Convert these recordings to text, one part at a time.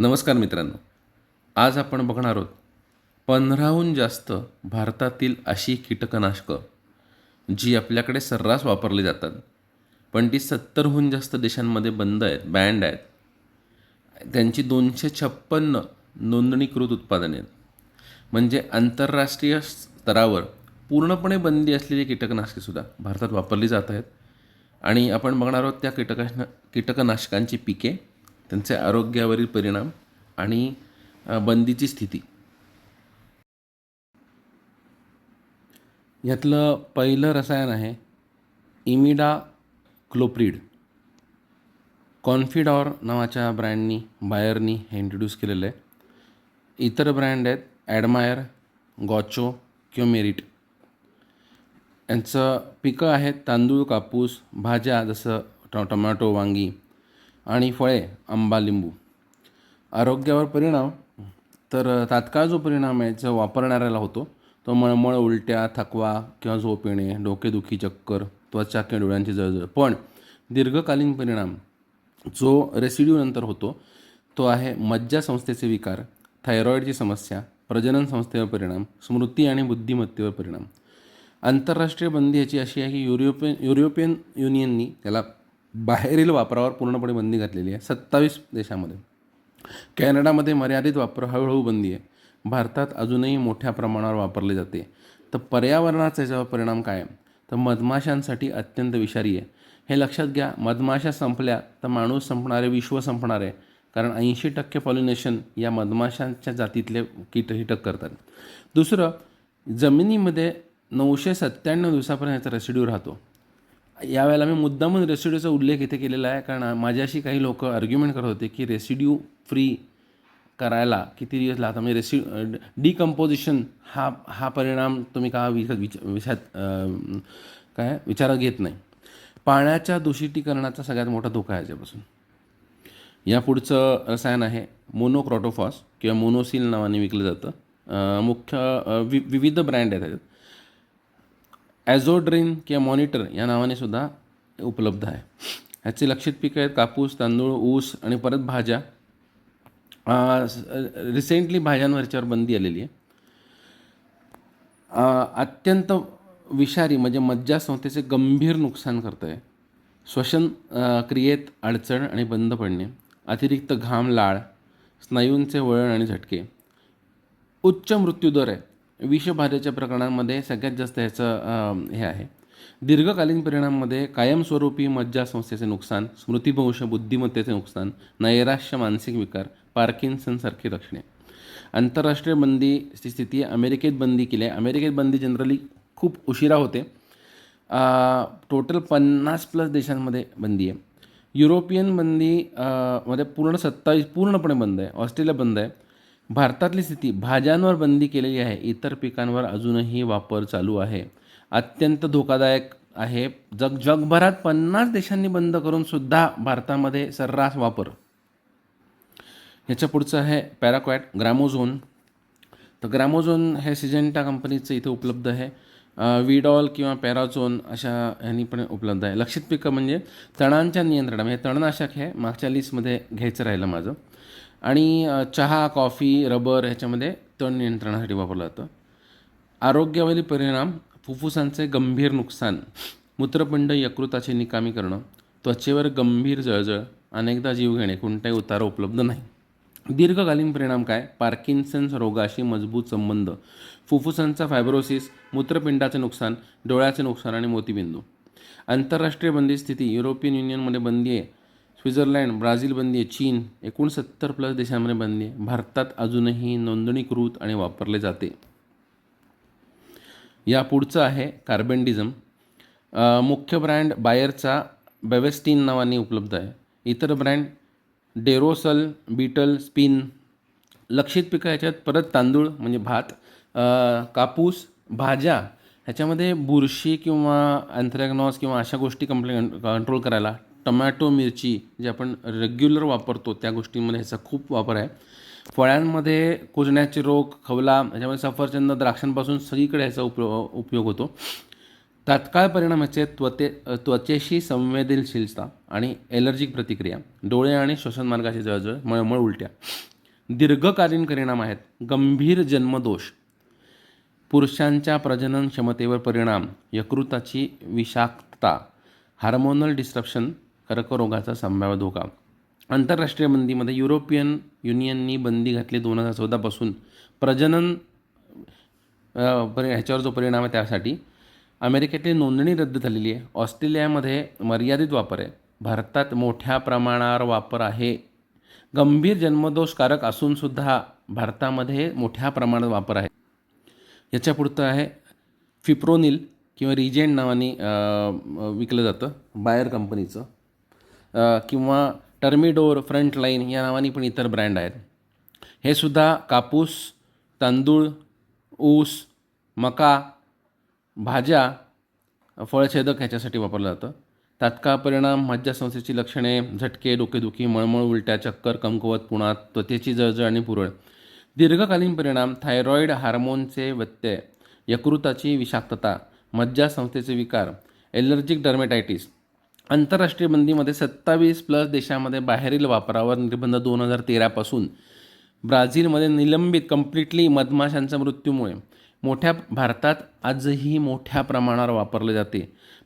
नमस्कार मित्रांनो. आज आपण बघणार आहोत पंधराहून जास्त भारतातील अशी कीटकनाशकं जी आपल्याकडे सर्रास वापरली जातात. पण ती सत्तरहून जास्त देशांमध्ये बंद आहेत बँड आहेत. त्यांची दोनशे छप्पन्न नोंदणीकृत उत्पादने आहेत. म्हणजे आंतरराष्ट्रीय स्तरावर पूर्णपणे बंदी असलेली कीटकनाशकेसुद्धा भारतात वापरली जात आहेत. आणि आपण बघणार आहोत त्या कीटकनाश कीटकनाशकांची पिके त्यांचे आरोग्यावरील परिणाम आणि बंदीची स्थिती. यातलं पहिलं रसायन आहे इमिडा क्लोप्रिड कॉन्फिडॉर नावाच्या ब्रँडनी बायरनी हे इंट्रोड्यूस केलेलं आहे. इतर ब्रँड आहेत ॲडमायर गॉचो किंवा मेरिट. यांचं पिकं आहेत तांदूळ कापूस भाज्या जसं ट टोमॅटो वांगी आणि फळे आंबा लिंबू. आरोग्यावर परिणाम तर तात्काळ जो परिणाम आहे जो वापरणाऱ्याला होतो तो मळमळ उलट्या थकवा किंवा झोप येणे डोकेदुखी चक्कर त्वचा किंवा डोळ्यांची जळजळ. पण दीर्घकालीन परिणाम जो रेसिड्यू नंतर होतो तो आहे मज्जा संस्थेचे विकार थायरॉईडची समस्या प्रजनन संस्थेवर परिणाम स्मृती आणि बुद्धिमत्तेवर परिणाम. आंतरराष्ट्रीय बंदी याची अशी आहे की युरोपियन युरोपियन युनियननी त्याला बाहेरील वापरावर पूर्णपणे बंदी घातलेली आहे. सत्तावीस देशामध्ये. कॅनडामध्ये मर्यादित वापर हळूहळू बंदी आहे. भारतात अजूनही मोठ्या प्रमाणावर वापरले जाते. तर पर्यावरणाचा याच्यावर परिणाम काय तर मधमाशांसाठी अत्यंत विषारी आहे. हे लक्षात घ्या मधमाशा संपल्या तर माणूस संपणारे विश्व संपणार. आहे कारण ऐंशी टक्के पॉलिनेशन या मधमाशांच्या जातीतले कीट हिटक करतात. दुसरं जमिनीमध्ये नऊशे सत्त्याण्णव दिवसापर्यंत याचा रेसिड्यू राहतो. यावेळेला मी मुद्दामून रेसिड्यूचा उल्लेख इथे केलेला आहे कारण माझ्याशी काही लोक आर्ग्युमेंट करत होते की रेसिड्यू फ्री करायला किती दिवस लागतात. म्हणजे रेसि डिकम्पोजिशन हा हा परिणाम तुम्ही का विच विच विचार काय विचारात घेत नाही. पाण्याच्या दूषितीकरणाचा सगळ्यात मोठा धोका आहे याच्यापासून. या पुढचं रसायन आहे मोनोक्रॉटोफॉस किंवा मोनोसिल नावाने विकलं जातं. मुख्य वि विविध ब्रँड आहेत. त्याच्यात ॲझोड्रिन किंवा मॉनिटर या नावाने सुद्धा उपलब्ध आहे. ह्याची लक्षित पिकं आहेत कापूस तांदूळ ऊस आणि परत भाज्या. रिसेंटली भाज्यांवरच्यावर बंदी आलेली आहे. अत्यंत विषारी म्हणजे मज्जासंस्थेचे गंभीर नुकसान करतं आहे श्वसन क्रियेत अडचण आणि बंद पडणे अतिरिक्त घाम लाळ स्नायूंचे वळण आणि झटके. उच्च मृत्यूदर आहे. विषबाधेच्या प्रकरणांमध्ये सगळ्यात जास्त ह्याचं हे आहे. दीर्घकालीन परिणामामध्ये कायमस्वरूपी मज्जासंस्थेचे नुकसान स्मृतिभंश बुद्धिमत्तेचे नुकसान नैराश्य मानसिक विकार पार्किन्सनसारखी लक्षणे. आंतरराष्ट्रीय बंदीची स्थिती अमेरिकेत बंदी केली आहे. अमेरिकेत बंदी जनरली खूप उशिरा होते. टोटल पन्नास प्लस देशांमध्ये बंदी आहे. युरोपियन बंदी मध्ये पूर्ण सत्तावीस पूर्णपणे बंद आहे. ऑस्ट्रेलिया बंद आहे. भारतातली स्थिती भाज्यांवर बंदी केलेली आहे. इतर पिकांवर अजूनही वापर चालू आहे. अत्यंत धोकादायक आहे. जग जगभरात पन्नास देशांनी बंद करून सुद्धा भारतामध्ये सर्रास वापर. ह्याच्या पुढचं आहे पॅराक्वॅट ग्रॅमोझोन. तर ग्रॅमोझोन हे सिजेंटा कंपनीचं इथे उपलब्ध आहे. विडॉल किंवा पॅराझोन अशा ह्यांनी पण उपलब्ध आहे. लक्षित पिकं म्हणजे तणांच्या नियंत्रण म्हणजे तणनाशक हे मागच्या लिस्टमध्ये घ्यायचं राहिलं माझं. आणि चहा कॉफी रबर ह्याच्यामध्ये तण नियंत्रणासाठी वापरलं जातं. आरोग्यावरील परिणाम फुफ्फुसांचे गंभीर नुकसान मूत्रपिंड यकृताची निकामी करणं त्वचेवर गंभीर जळजळ अनेकदा जीव घेणे कोणताही उतारा उपलब्ध नाही. दीर्घकालीन परिणाम काय? पार्किन्सन्स रोगाशी मजबूत संबंध. फुफ्फुसांचा फायब्रोसिस मूत्रपिंडाचे नुकसान डोळ्याचे नुकसान आणि मोतीबिंदू. आंतरराष्ट्रीय बंदी स्थिती युरोपियन युनियनमध्ये बंदी आहे. स्वित्झर्लंड ब्राझील बंदी आहे. चीन एकूण सत्तर प्लस देशांमध्ये बंदी आहे. भारतात अजूनही नोंदणीकृत आणि वापरले जाते. या पुढचं आहे कार्बेंडिझम. मुख्य ब्रँड बायरचा बेवेस्टिन नावाने उपलब्ध आहे. इतर ब्रँड डेरोसल बीटल स्पिन. लक्षित पिकं ह्याच्यात परत तांदूळ म्हणजे भात कापूस भाज्या. ह्याच्यामध्ये बुरशी किंवा अँथ्रॅग्नॉस किंवा अशा गोष्टी कंप्ले कंट्रोल करायला. टमॅटो मिरची जे आपण रेग्युलर वापरतो त्या गोष्टींमध्ये ह्याचा खूप वापर आहे. फळांमध्ये कुजण्याचे रोग खवला ह्याच्यामध्ये सफरचंद द्राक्षांपासून सगळीकडे ह्याचा उपयोग उपयोग होतो. तात्काळ परिणाम ह्याचे त्वते त्वचेशी संवेदनशीलता. आणि एलर्जिक प्रतिक्रिया. डोळे आणि श्वसनमार्गाची जळजळ मळमळ उलट्या. दीर्घकालीन परिणाम आहेत. गंभीर जन्मदोष. पुरुषांच्या प्रजनन क्षमतेवर परिणाम. यकृताची विषाक्तता. हार्मोनल डिस्ट्रप्शन कर्करोगाचा संभाव्य धोका. आंतरराष्ट्रीय बंदीमध्ये युरोपियन युनियननी बंदी घातली दोन हजार चौदापासून प्रजनन परि ह्याच्यावर जो परिणाम आहे त्यासाठी. अमेरिकेतली नोंदणी रद्द झालेली आहे. ऑस्ट्रेलियामध्ये मर्यादित वापर आहे. भारतात मोठ्या प्रमाणावर वापर आहे. गंभीर जन्मदोषकारक असूनसुद्धा भारतामध्ये मोठ्या प्रमाणात वापर आहे. याच्यापुढचं आहे फिप्रोनिल किंवा रिजेंट नावाने विकलं जातं बायर कंपनीचं. किंवा टर्मिडोर फ्रंटलाईन या नावाने पण इतर ब्रँड आहेत. हे सुद्धा कापूस तांदूळ ऊस मका भाज्या फळछेदक ह्याच्यासाठी वापरलं जातं. तात्काळ परिणाम मज्जासंस्थेची लक्षणे झटके डोकेदुखी मळमळ उलट्या चक्कर कमकुवत पुणा त्वचेची जळजळ आणि पुरळ. दीर्घकालीन परिणाम थायरॉईड हार्मोनचे व्यत्यय यकृताची विषाक्तता मज्जासंस्थेचे विकार एलर्जिक डर्मेटायटिस. आंतरराष्ट्रीय बंदीमध्ये सत्तावीस प्लस देशामध्ये बाहेरील वापरावर निर्बंध दोन हजार तेरापासून. ब्राझीलमध्ये निलंबित कम्प्लिटली मधमाशांच्या मृत्यूमुळे. मोठ्या भारतात आजही मोठ्या प्रमाणावर वापरले जाते.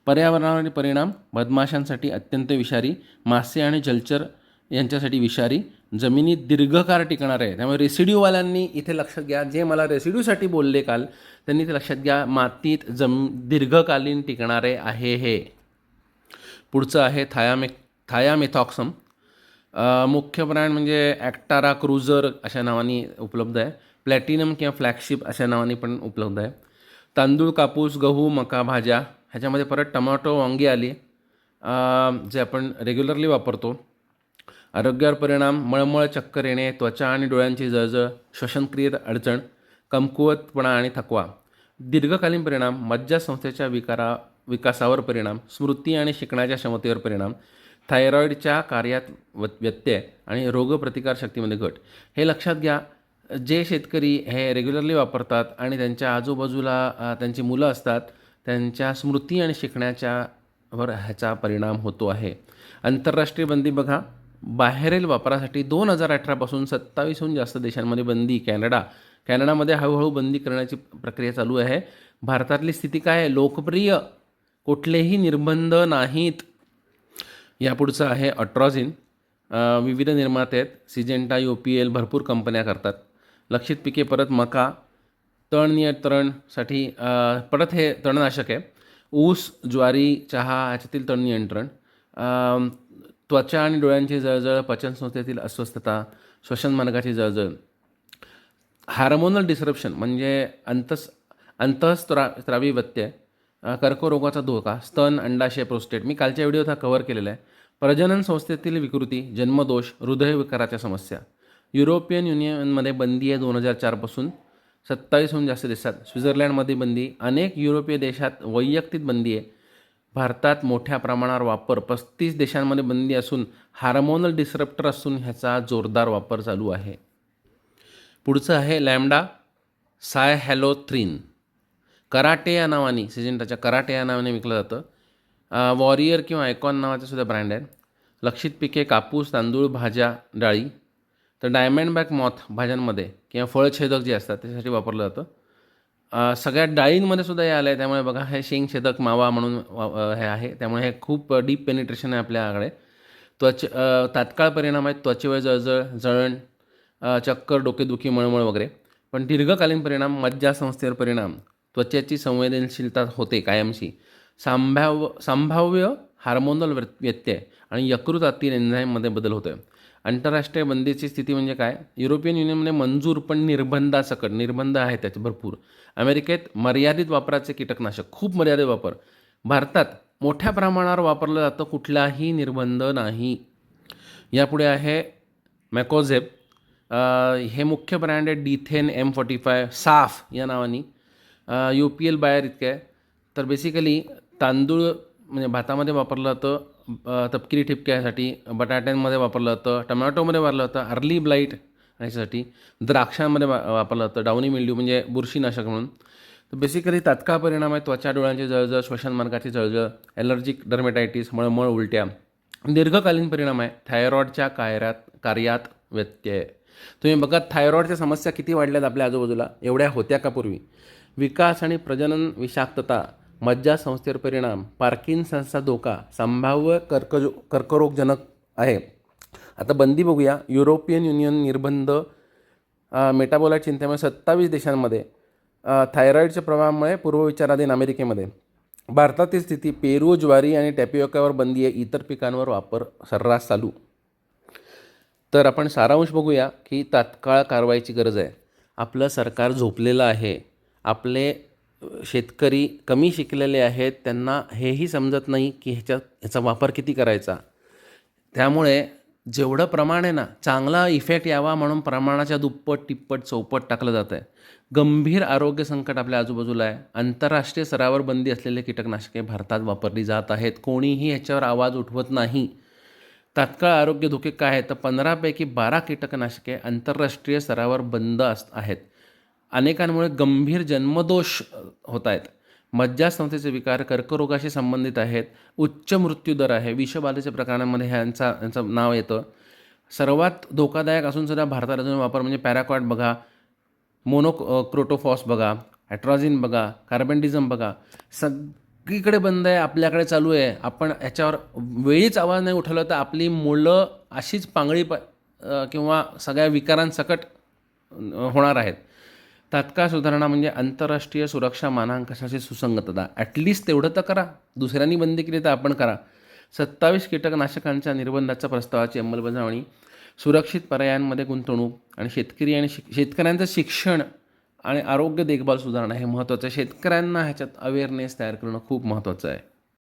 पर्यावरणावर परिणाम मधमाशांसाठी अत्यंत विषारी मासे आणि जलचर यांच्यासाठी विषारी जमिनीत दीर्घकाळ टिकणार आहे. त्यामुळे रेसिड्यूवाल्यांनी इथे लक्षात घ्या. जे मला रेसिड्यूसाठी बोलले काल त्यांनी ते लक्षात घ्या मातीत जम दीर्घकालीन टिकणारे आहे हे. पुढचं आहे थायामे थायामेथॉक्सम. मुख्य ब्रँड म्हणजे ॲक्टारा क्रुझर अशा नावाने उपलब्ध आहे. प्लॅटिनम किंवा फ्लॅगशिप अशा नावाने पण उपलब्ध आहे. तांदूळ कापूस गहू मका भाज्या ह्याच्यामध्ये परत टमाटो वांगी आली जे आपण रेग्युलरली वापरतो. आरोग्यावर परिणाम मळमळ चक्कर येणे त्वचा आणि डोळ्यांची जळजळ श्वसनक्रियेत अडचण कमकुवतपणा आणि थकवा. दीर्घकालीन परिणाम मज्जासंस्थेच्या विकारा विकासावर परिणाम स्मृती आणि शिकण्याच्या क्षमतेवर परिणाम थायरॉईडच्या कार्यात व्यत्यय आणि रोगप्रतिकारशक्तीमध्ये घट. हे लक्षात घ्या जे शेतकरी हे रेग्युलरली वापरतात आणि त्यांच्या आजूबाजूला त्यांची मुलं असतात त्यांच्या स्मृती आणि शिकण्याच्या वर ह्याचा परिणाम होतो आहे. आंतरराष्ट्रीय बंदी बघा. बाहेरील वापरासाठी दोन हजार अठरापासून सत्तावीसहून जास्त देशांमध्ये बंदी. कॅनडा. कॅनडामध्ये हळूहळू बंदी करण्याची प्रक्रिया चालू आहे. भारतातली स्थिती काय आहे? लोकप्रिय कुठलेही निर्बंध नाहीत. यापुढचं आहे अट्रॉझिन. विविध निर्माते आहेत. सिजेंटा यू पी एल भरपूर कंपन्या करतात. लक्षित पिके परत मका तण नियंत्रणसाठी परत हे तणनाशक आहे. ऊस ज्वारी चहा ह्याच्यातील तण नियंत्रण त्वचा आणि डोळ्यांची जळजळ पचनसंस्थेतील अस्वस्थता श्वसनमार्गाची जळजळ. हार्मोनल डिसरप्शन म्हणजे अंतस अंतःस्त्रा स्त्रावी व्यत्यय कर्करोगाचा धोका स्तन अंडाशय प्रोस्टेट. मी कालच्या व्हिडिओत हा कव्हर केलेला आहे. प्रजनन संस्थेतील विकृती जन्मदोष हृदयविकाराच्या समस्या. युरोपियन युनियनमध्ये बंदी आहे दोन हजार चारपासून. सत्तावीसहून जास्त देशात. स्वित्झर्लंडमध्ये बंदी अनेक युरोपीय देशात वैयक्तिक बंदी आहे. भारतात मोठ्या प्रमाणावर वापर पस्तीस देशांमध्ये बंदी असून हार्मोनल डिसरप्टर असून ह्याचा जोरदार वापर चालू आहे. पुढचं आहे लॅमडा साय हॅलोथ्रीन कराटे या नावाने सिजेंटाच्या कराटे या नावाने विकलं जातं. वॉरियर किंवा आयकॉन नावाचा सुद्धा ब्रँड आहे लक्षित पिके कापूस तांदूळ भाज्या डाळी तर डायमंड बॅक मॉथ भाज्यांमध्ये किंवा फळछेदक जे असतात त्याच्यासाठी वापरलं जातं. सगळ्या डाळींमध्ये सुद्धा हे आलं आहे त्यामुळे बघा हे शेंग छेदक मावा म्हणून वा- हे आहे. त्यामुळे हे खूप डीप पेनिट्रेशन आहे आपल्याकडे त्वचे तात्काळ परिणाम आहेत त्वचेवर जळजळ जळण चक्कर डोकेदुखी मळमळ वगैरे. पण दीर्घकालीन परिणाम मज्जासंस्थेवर परिणाम त्वचेची संवेदनशीलता होते कायमची. संभाव्य संभाव्य हार्मोनल व्य- व्यत्यय आणि यकृतातील एन्झाईममध्ये बदल होतो आहे आंतरराष्ट्रीय बंदीची स्थिती म्हणजे काय? युरोपियन युनियनमध्ये मंजूर पण निर्बंधासकट निर्बंध आहेत त्याचे भरपूर. अमेरिकेत मर्यादित वापराचे कीटकनाशक खूप मर्यादित वापर. भारतात मोठ्या प्रमाणावर वापरलं जातं कुठलाही निर्बंध नाही. यापुढे आहे मॅकोझेप हे मुख्य ब्रँड आहे डिथेन एम फोर्टी फाय साफ या नावाने. यू पी एल बायर इतकं आहे. तर बेसिकली तांदूळ म्हणजे भातामध्ये वापरलं जातं तपकिरी ठिपक्यासाठी बटाट्यांमध्ये वापरलं जातं टमॅटोमध्ये वापरलं जातं अर्ली ब्लाईट याच्यासाठी द्राक्षांमध्ये वा वापरलं जातं डाउनी मिल्ड्यू म्हणजे बुरशीनाशक म्हणून. तर बेसिकली तात्काळ परिणाम आहे त्वचा डोळ्यांची जळजळ श्वसनमार्गाची जळजळ ॲलर्जिक डर्मेटायटिस मळमळ उलट्या. दीर्घकालीन परिणाम आहे थायरॉईडच्या कार्यात कार्यात व्यत्यय तुम्ही बघा थायरॉईडच्या समस्या किती वाढल्यात आपल्या आजूबाजूला एवढ्या होत्या का पूर्वी? विकास आणि प्रजनन विषाक्तता मज्जा संस्थेवर परिणाम पार्किन्सन्सचा धोका संभाव्य कर्कजो कर्करोगजनक आहे. आता बंदी बघूया. युरोपियन युनियन निर्बंध अ, चिंतेमुळे सत्तावीस देशांमध्ये थायरॉईडच्या प्रभावामुळे पूर्वविचाराधीन अमेरिकेमध्ये. भारतातील स्थिती पेरू ज्वारी आणि टॅपिओकावर बंदी आहे. इतर पिकांवर वापर सर्रास चालू. तर आपण सारांश बघूया की तात्काळ कारवाईची गरज आहे. आपलं सरकार झोपलेलं आहे. आपले शेतकरी कमी शिकलेले आहेत त्यांना हेही समजत नाही की ह्याच्यात ह्याचा वापर किती करायचा. त्यामुळे जेवढं प्रमाण आहे ना चांगला इफेक्ट यावा म्हणून प्रमाणाच्या दुप्पट तिप्पट चौपट टाकलं जातं आहे गंभीर आरोग्य संकट आपल्या आजूबाजूला आहे. आंतरराष्ट्रीय स्तरावर बंदी असलेले कीटकनाशके भारतात वापरली जात आहेत. कोणीही याच्यावर आवाज उठवत नाही. तात्काळ आरोग्य धोके काय आहेत? तर पंधरापैकी बारा कीटकनाशके आंतरराष्ट्रीय स्तरावर बंद अस आहेत. अनेकांमुळे गंभीर जन्मदोष होत आहेत मज्जासंस्थेचे विकार कर्करोगाशी संबंधित आहेत उच्च मृत्यूदर आहे विषबाधेच्या प्रकरणांमध्ये ह्यांचा यांचं नाव येतं. सर्वात धोकादायक असून सुद्धा भारतात अजून वापर म्हणजे पॅराकॉट बघा मोनो क्रोटोफॉस बघा ॲट्रॉझिन बघा कार्बेंडिझम बघा. सगळीकडे बंद आहे आपल्याकडे चालू आहे. आपण याच्यावर वेळीच आवाज नाही उठवला तर आपली मुलं अशीच पांगळी प किंवा सगळ्या विकारांसकट होणार आहेत. तात्काळ सुधारणा म्हणजे आंतरराष्ट्रीय सुरक्षा मानांकनाची सुसंगतता ॲटलिस्ट तेवढं तर करा. दुसऱ्यांनी बंदी केली तर आपण करा. सत्तावीस कीटकनाशकांच्या निर्बंधाच्या प्रस्तावाची अंमलबजावणी सुरक्षित पर्यायांमध्ये गुंतवणूक आणि शेतकरी आणि शिक शेतकऱ्यांचं शिक्षण आणि आरोग्य देखभाल सुधारणा हे महत्त्वाचं आहे. शेतकऱ्यांना ह्याच्यात अवेअरनेस तयार करणं खूप महत्त्वाचं आहे.